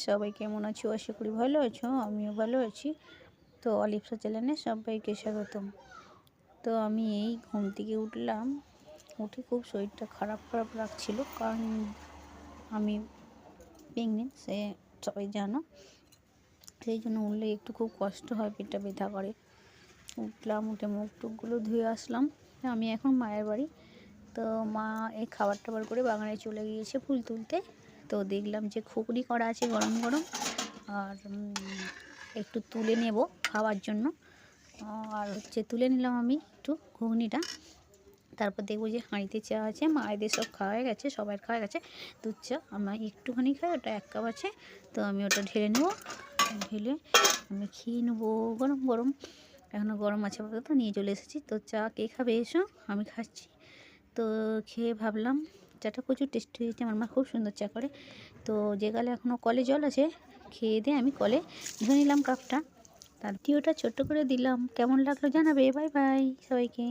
সবাই কেমন আছো? আশা করি ভালো আছো, আমিও ভালো আছি। তো অলিপসা চ্যানেলে সবাইকে স্বাগতম। তো আমি এই ঘুম থেকে উঠলাম, উঠে খুব শরীরটা খারাপ খারাপ লাগছিল কারণ আমি প্রেগনেন্ট সে সবাই জানো। সেই জন্য উঠলে একটু খুব কষ্ট হয়, পেটটা ব্যথা করে। উঠলাম, উঠে মুখ টুকগুলো ধুয়ে আসলাম। আমি এখন মায়ের বাড়ি। তো মা এই খাবার টাবার করে বাগানে চলে গিয়েছে ফুল তুলতে। তো দেখলাম যে খুকরি করা আছে গরম গরম। আর একটু তুলে নেব খাওয়ার জন্য। আর হচ্ছে তুলে নিলাম আমি একটু ঘুগনিটা। তারপর দেখব যে হাঁড়িতে চা আছে, মায়েদের সব খাওয়া গেছে সবাই খাওয়া গেছে। দুধ চা আমার একটুখানি খাই, ওটা এক কাপ আছে, তো আমি ওটা ঢেলে নেব। ঢেলে আমি খেয়ে নেব গরম গরম। এখনও গরম আছে আপাতত, নিয়ে চলে এসেছি। তো চা কে খাবে এসো, আমি খাচ্ছি। তো খেয়ে ভাবলাম চাটা প্রচুর টেস্ট হয়েছে আমার মা খুব সুন্দর চা করে। তো যে গালে এখনও কলে জল আছে, খেয়ে দিয়ে আমি কলে ধুয়ে নিলাম কাপটা তার ভিডিওটা ছোট্ট করে দিলাম। কেমন লাগল জানাবে? বাই বাই সবাইকে।